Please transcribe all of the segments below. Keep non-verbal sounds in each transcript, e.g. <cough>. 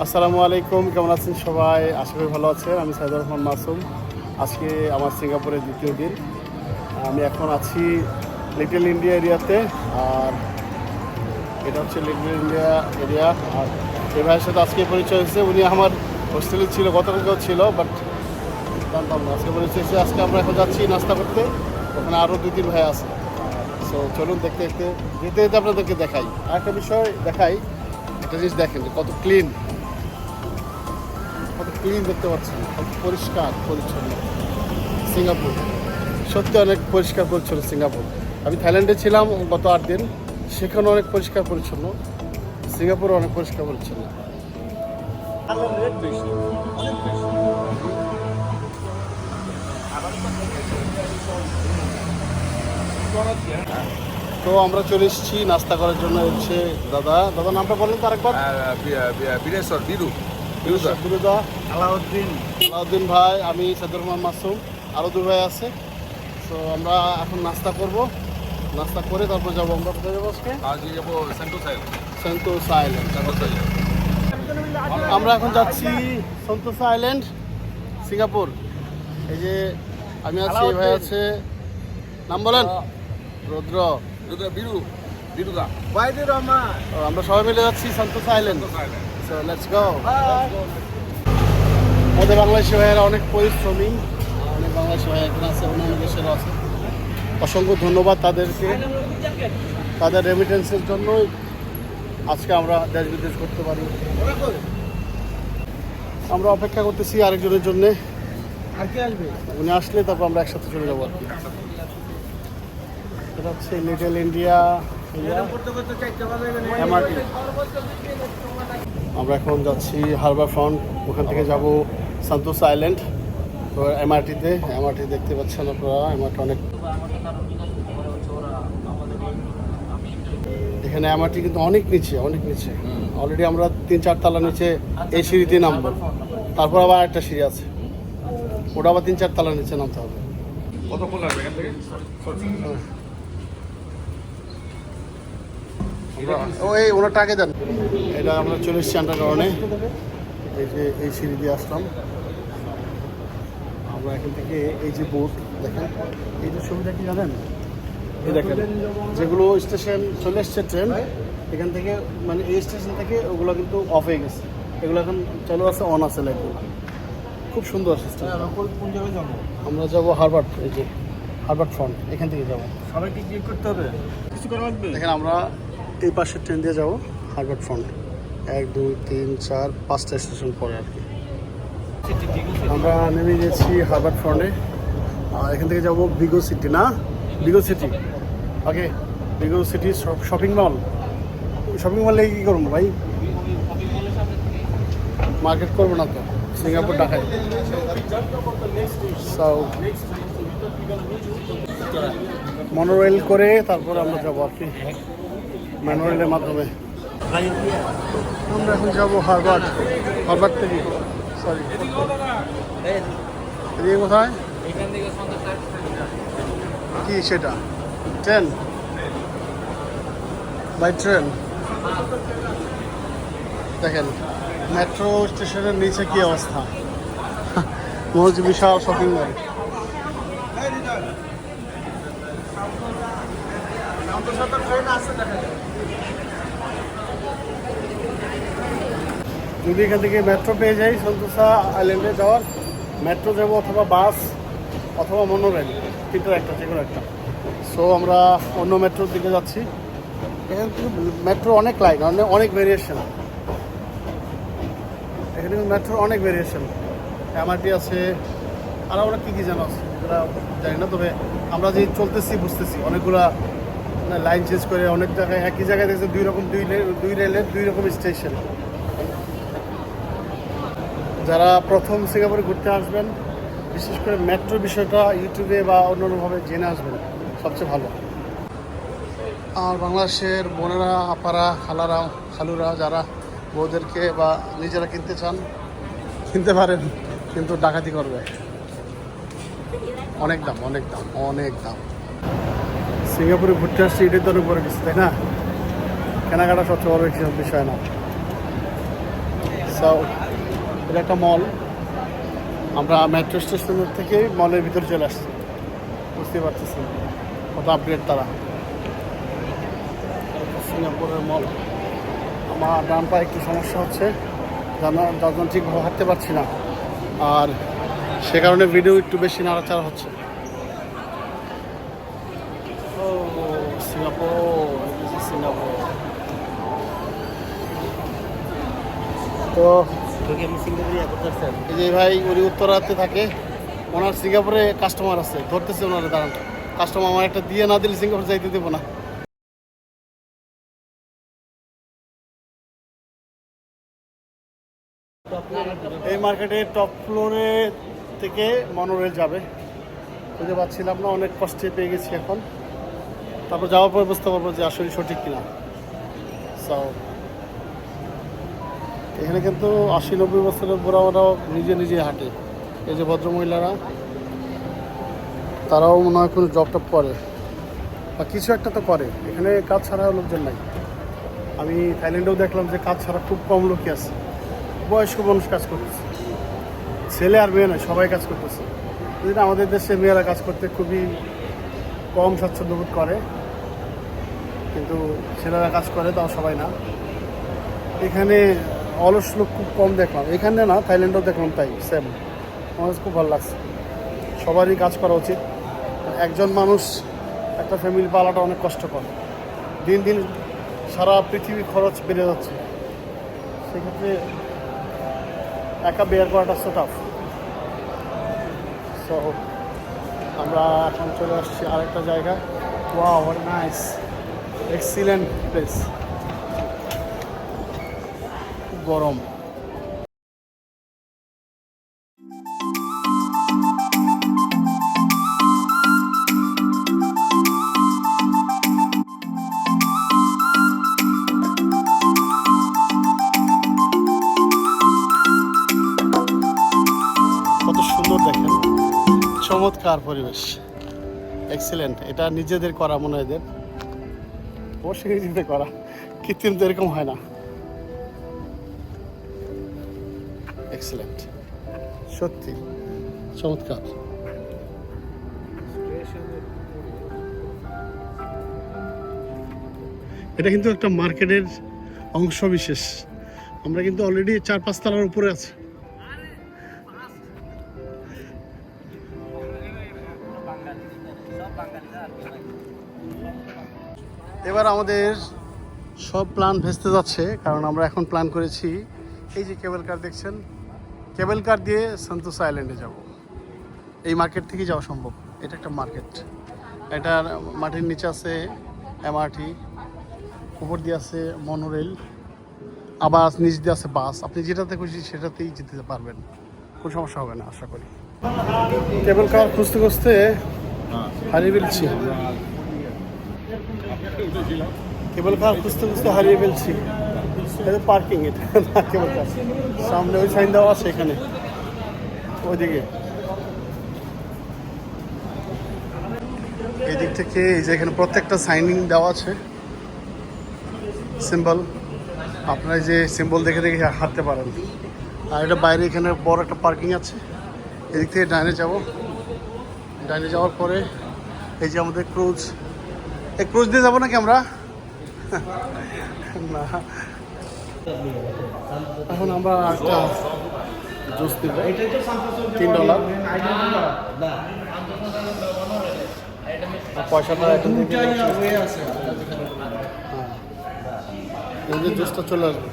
আসসালামু আলাইকুম, কেমন আছেন সবাই? আশা করি ভালো আছেন। আমি সাইদুর রহমান মাসুম। আজকে আমার সিঙ্গাপুরের দ্বিতীয় দিন। আমি এখন আছি লিটল ইন্ডিয়া এরিয়াতে, আর এটা হচ্ছে লিটল ইন্ডিয়া এরিয়া। আর এই ভাইয়ের সাথে আজকে পরিচয় হয়েছে। উনি আমার হোস্টেলে ছিল, গতকালকেও ছিল বাট জানতাম না। আজকে পরিচয় হয়েছে। আজকে আমরা এখন যাচ্ছি নাস্তা করতে। ওখানে আরও দুই, তিন ভাই আছে। সো চলুন দেখতে দেখতে যেতে যেতে আপনাদেরকে দেখাই আর একটা বিষয় দেখাই। একটা জিনিস দেখেন যে কত ক্লিন কত ক্লিন দেখতে পাচ্ছেন কত পরিষ্কার, পরিচ্ছন্ন সিঙ্গাপুর। সত্যি অনেক পরিষ্কার, পরিচ্ছন্ন সিঙ্গাপুর। আমি থাইল্যান্ডে ছিলাম গত আট দিন সেখানে অনেক পরিষ্কার, পরিচ্ছন্ন। সিঙ্গাপুরও অনেক পরিষ্কার, পরিচ্ছন্ন। তো আমরা চলে এসেছি, নাস্তা করার জন্য হচ্ছে দাদা দাদা নামটা বললেন তো আরেকবার। বীরেশ্বর, বীরু। বিরুদা আলাউদ্দিন। আলাউদ্দিন ভাই আমি সাদুর রহমান মাসুম আরও দু ভাই আছে। তো আমরা এখন নাস্তা করব। নাস্তা করে তারপর যাব আমরা। কোথায় যাব আজকে? যাব সন্তোষ আইল্যান্ড আমরা এখন যাচ্ছি সন্তোষ আইল্যান্ড সিঙ্গাপুর। এই যে আমি আছি এই ভাই আছে। নাম বলেন? রুদ্র। বীরু বীরুদা। ও, আমরা সবাই মিলে যাচ্ছি Santosh island island so let's go আমাদের বাংলাদেশি ভাইয়েরা অনেক পরিশ্রমী। অনেক বাংলাদেশি ভাই এখানে আছে অন্যান্য দেশেরও আছে অসংখ্য ধন্যবাদ তাদেরকে। তাদের রেমিটেন্সের জন্যই আজকে আমরা দেশ বিদেশ করতে পারি। আমরা অপেক্ষা করতেছি আরেকজনের জন্যে। উনি আসলে তারপর আমরা একসাথে চলে যাব আর কি। এটা হচ্ছে লিটল ইন্ডিয়া এমআরটি আমরা এখন যাচ্ছি হারবার ফ্রন্ট ওখান থেকে যাব সান্তোস আইল্যান্ড তো। এমআরটিতে এমআরটি দেখতে পাচ্ছেন আপনারা এমআরটি অনেক এখানে এমআরটি কিন্তু অনেক নিচে অনেক নিচে। অলরেডি আমরা তিন চার তালা নিচে এই সিঁড়িতে নামবো। তারপর আবার একটা সিঁড়ি আছে। ওটা আবার তিন চার তালা নিচে নামতে হবে। কতক্ষণ লাগবে এখান থেকে? ও এই ওনারটা আগে দেন। এটা আমরা চলে এসেছি আন্ডারগ্রাউন্ডে এই যে এই সিঁড়ি দিয়ে আসলাম। আমরা এখান থেকে এই যে বোট দেখেন এই যে ছবিটা কি জানেন? এই দেখেন যেগুলো স্টেশন চলে এসছে ট্রেন এখান থেকে মানে এই স্টেশন থেকে ওগুলো কিন্তু অফ হয়ে গেছে। এগুলো এখন চালু আছে অন আছে লাইটগুলো খুব সুন্দর সিস্টেম যাব? আমরা যাব হারবার্ট এই যে হারবার্ট ফ্রন্ট এখান থেকে যাব। সবাইকে ক্লিক করতে হবে? কিছু করা লাগবে দেখেন আমরা এই পাশের ট্রেন দিয়ে যাব হারবার্ট ফ্রন্ট এক, দুই, তিন, চার, পাঁচটা স্টেশন পরে আর কি। আমরা নেমে গেছি হারবার্ট ফ্রন্টে আর এখান থেকে যাব বিগো সিটি না? বিগো সিটি ওকে বিগো সিটি শপিং মল শপিং মলে কী করব ভাই? মার্কেট করব না তো সিঙ্গাপুর ঢাকায় মনোরেল করে তারপরে আমরা যাব আর কি। মনোরেলের মাধ্যমে। আমরা এখন যাব থেকে। সরি এদিকে কোথায়? কি সেটা? ট্রেন বাই ট্রেন দেখেন মেট্রো স্টেশনের নিচে কি অবস্থা? মনে বিশাল শপিং মল যদি এখান থেকে মেট্রো পেয়ে যাই সন্তোষা আইল্যান্ডে যাওয়ার মেট্রো যাব অথবা বাস অথবা মনোরেল তিনটার একটা, যে কোনো একটা। সো আমরা অন্য মেট্রোর দিকে যাচ্ছি। এখানে কিন্তু মেট্রো অনেক লাইন অনেক অনেক ভেরিয়েশন এখানে মেট্রোর অনেক ভেরিয়েশন এমআরটি আছে, আর আমরা কী কী যেন আছে এগুলো জানি না, তবে আমরা যে চলতেছি, বুঝতেছি। অনেকগুলা লাইন চেঞ্জ করে অনেক জায়গায়, একই জায়গায় দেখছে দুই রকম, দুই দুই রেলের দুই রকম স্টেশন যারা প্রথম সিঙ্গাপুরে ঘুরতে আসবেন, বিশেষ করে মেট্রো বিষয়টা ইউটিউবে বা অন্যান্যভাবে জেনে আসবেন, সবচেয়ে ভালো। আর বাংলাদেশের বোনেরা, আপারা, খালারা, খালুরা যারা বউদেরকে বা নিজেরা কিনতে চান, কিনতে পারেন, কিন্তু ডাকাতি করবে। অনেক দাম অনেক দাম অনেক দাম। সিঙ্গাপুরে ঘুরতে আসছি, এটাই তো অনেক বড় তাই না? কেনাকাটা সবচেয়ে বড় বিষয় না। সো এটা একটা মল। আমরা মেট্রো স্টেশনের থেকে মলের ভিতরে চলে আসছি। বুঝতে পারতেছেন কত আপগ্রেড তারা। সিঙ্গাপুরের মল। আমার ডান পায়ে একটু সমস্যা হচ্ছে। জন্য ঠিকভাবে হাঁটতে পারছি না। আর সে কারণে ভিডিও একটু বেশি নাড়াচাড়া হচ্ছে। Singapore Singapore. তো ইয়া এই যে ভাই উনি উত্তরাতে থাকে, ওনার সিঙ্গাপুরে কাস্টমার আছে, ধরতেছে ওনার, দাঁড়ান। কাস্টমার আমার একটা দিয়ে না দিলে সিঙ্গাপুর যাইতে দেবো না। এই মার্কেটের টপ ফ্লোরে থেকে মনোরেল যাবে। খুঁজে পাচ্ছিলাম না, অনেক কষ্টে পেয়ে গেছি এখন। তারপর যাওয়ার পর বুঝতে পারব যে আসলে সঠিক কিনা। সো এখানে কিন্তু আশি নব্বই বছরের বুড়াওয়ারাও নিজে নিজে হাঁটে। এই যে ভদ্রমহিলারা, তারাও মনে হয় কোনো জব টপ করে। বা কিছু একটা তো করে। এখানে কাজ ছাড়া লোকজন নাই। আমি থাইল্যান্ডেও দেখলাম যে কাজ ছাড়া খুব কম লোকই আছে। বয়স্ক মানুষ কাজ করতেছে। ছেলে আর মেয়ে নয়, সবাই কাজ করতেছে। যেটা আমাদের দেশে মেয়েরা কাজ করতে খুবই কম স্বাচ্ছন্দ্য বোধ করে, কিন্তু ছেলেরা কাজ করে, তাও সবাই না। এখানে অলস লোক খুব কম দেখলাম। এখানে না, থাইল্যান্ডেও দেখলাম তাই সেম আমার খুব ভালো লাগছে। সবারই কাজ করা উচিত। একজন মানুষ একটা ফ্যামিলি পালাটা অনেক কষ্টকর। দিন দিন সারা পৃথিবী খরচ বেড়ে যাচ্ছে। সেক্ষেত্রে একা বেয়ার করাটা সো টাফ সো আমরা এখন চলে আসছি আরেকটা জায়গা ওয়া নাইস এক্সিলেন্ট প্লেস গরম। কত সুন্দর দেখেন। চমৎকার পরিবেশ। এক্সিলেন্ট এটা নিজেদের করা, মনে হয় এদের। অবশ্যই নিজেদের করা। কৃত্রিম তো এরকম হয় না। এক্সিলেন্ট সত্যি। চমৎকার। এটা কিন্তু একটা মার্কেটের অংশ বিশেষ। আমরা কিন্তু অলরেডি চার পাঁচ তলার উপরে আছি। এবার আমাদের সব প্ল্যান ভেস্তে যাচ্ছে, কারণ আমরা এখন প্ল্যান করেছি। এই যে কেবল কার দেখছেন কেবল কার দিয়ে সন্তোষ আইল্যান্ডে যাব? এই মার্কেট থেকে যাওয়া সম্ভব। এটা একটা মার্কেট এটার মাটির নিচে আছে এমআরটি উপর দিয়ে আছে মনোরেল আবার নিচ দিয়ে আছে বাস আপনি যেটাতে খুশি সেটাতেই যেতে পারবেন। কোনো সমস্যা হবে না আশা করি। কেবল কার খুঁজতে খুঁজতে হারিয়ে ফেলছি। কেবল কার খুঁজতে খুঁজতে হারিয়ে ফেলছি। এটা পার্কিং এটা সামনে ওই সাইন দেওয়া আছে এখানে। ওইদিকে। এই দিক থেকে এই যে এখানে প্রত্যেকটা সাইনিং দেওয়া আছে। সিম্বল আপনারা যে সিম্বল দেখে দেখে হাঁটতে পারেন। আর এটা বাইরে এখানে বড় একটা পার্কিং আছে। এদিক থেকে ডাইনে যাব। ডাইনে যাওয়ার পরে এই যে আমাদের ক্রুজ এই ক্রুজ দিয়ে যাব নাকি আমরা? <laughs> না। এখন আমরা একটা জুস দিব। তিন ডলার। পয়সাটা এখন দিলে হ্যাঁ এই যে জুসটা চলে আসবে।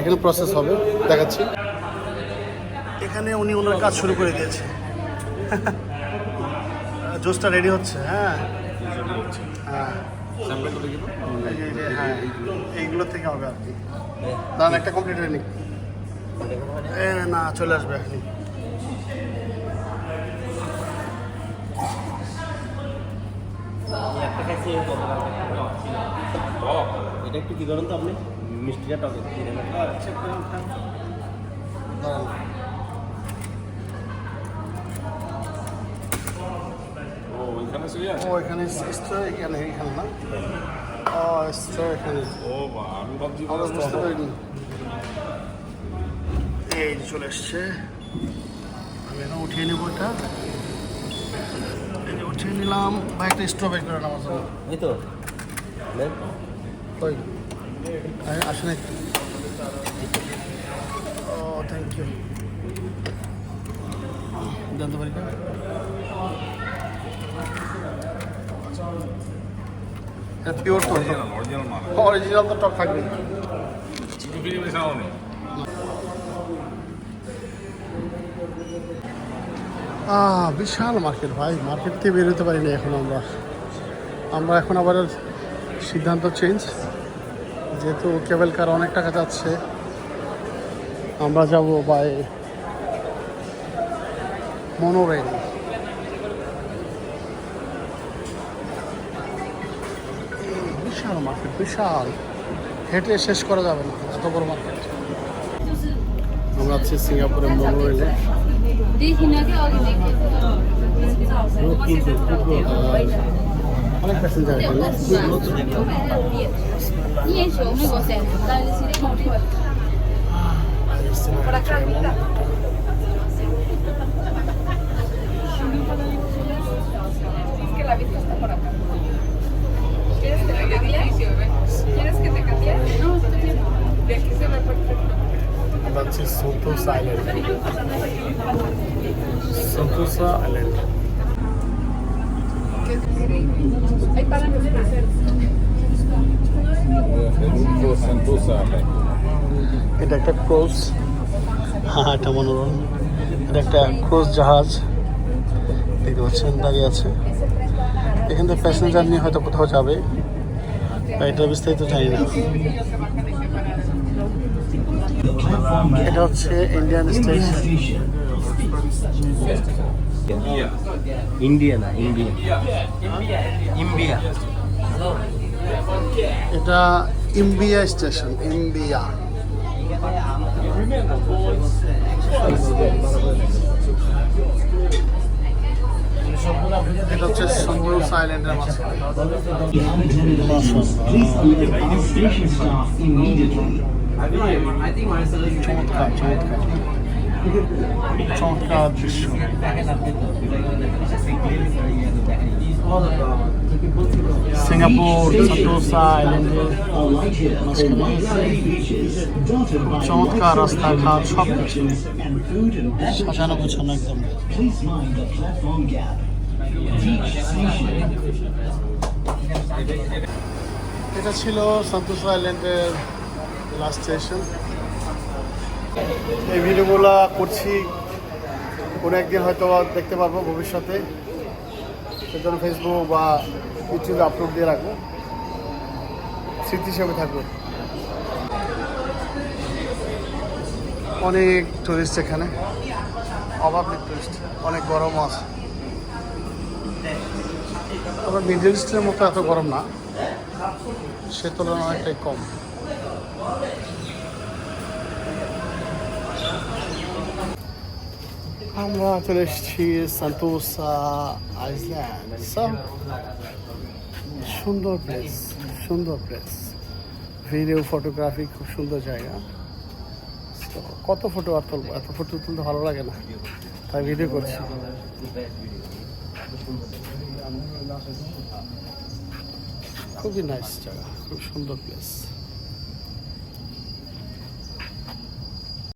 এখানে প্রসেস হবে। দেখাচ্ছি। এখানে উনি ওনার কাজ শুরু করে দিয়েছে। জুসটা রেডি হচ্ছে হ্যাঁ। হ্যাঁ। হ্যাঁ এইগুলো থেকে হবে আর কি। দাঁড়ান একটা কমপ্লিট হয়নি। না চলে আসবে এখনই এটা একটু কি করেন তো আপনি? মিষ্টিটা টকে। দাঁড়ান। ও এখানে স্টোর এখানে এখানে না ও স্টোর এখানে ও বা আমি ভাবছি বুঝতে পারিনি যে চলে এসছে আমি এখন উঠিয়ে নেব এটা এই উঠিয়ে নিলাম বা একটা স্ট্রবেরি করে নেওয়ার জন্য এই তো। কই আরে আসেন ও থ্যাংক ইউ জানতে পারি না পিওর তো মাল। অরিজিনাল তো টক থাকবে চিনি ফিনি মেশানো নেই। বিশাল মার্কেট ভাই। মার্কেট থেকে বেরোতে পারিনি এখন আমরা। আমরা এখন আবার সিদ্ধান্ত চেঞ্জ যেহেতু কেবল কার অনেক টাকা যাচ্ছে আমরা যাব বাই মনোরেল বিশাল। হেঁটে শেষ করা যাবে না এত বড় মার্কেট। আমরা আছি সিঙ্গাপুরের দেখি অনেক প্যাসেঞ্জার এখানে হচ্ছে সন্তোষা আইল্যান্ড সন্তোষা আইল্যান্ড. এটা একটা ক্রুজ হ্যাঁ এটা মনোরম। এটা একটা ক্রুজ জাহাজ। দেখতে পাচ্ছেন, দাঁড়িয়ে আছে। এখান থেকে প্যাসেঞ্জার নিয়ে হয়তো কোথাও যাবে। এটা বিস্তারিত জানি না। এটা হচ্ছে ইন্ডিয়ান স্টেশন Yeah. ইন্ডিয়া না ইন্ডিয়া ইন্ডিয়া এটা ইম্বিয়া স্টেশন ইম্বিয়া এটা হচ্ছে সন্তোষ আইল্যান্ডের মাঝখানে। চমৎকার চমৎকার চমৎকার দৃশ্য সিঙ্গাপুর সন্তোষা আইল্যান্ডের চমৎকার রাস্তাঘাট সব কিছু সাজানো গোছানো একদম এটা ছিল সন্তোষা আইল্যান্ডের লাস্ট স্টেশন এই ভিডিওগুলো করছি, কোনো একদিন হয়তো দেখতে পারব ভবিষ্যতে। সেজন্য ফেসবুক বা ইউটিউবে আপলোড দিয়ে রাখব। স্মৃতি হিসেবে থাকবে। অনেক টুরিস্ট এখানে। অভাবনিক টুরিস্ট অনেক গরম আছে। তবে মিডল ইস্টের মতো এত গরম না। সে তুলনায় অনেকটাই কম। আমরা চলে এসেছি সান্তোসা আইল্যান্ড সব সুন্দর প্লেস সুন্দর প্লেস ভিডিও ফটোগ্রাফি খুব সুন্দর জায়গা। কত ফটো আর তুলবো? এত ফটো তুলতে ভালো লাগে না। তাই ভিডিও করছি। খুবই নাইস জায়গা, খুব সুন্দর প্লেস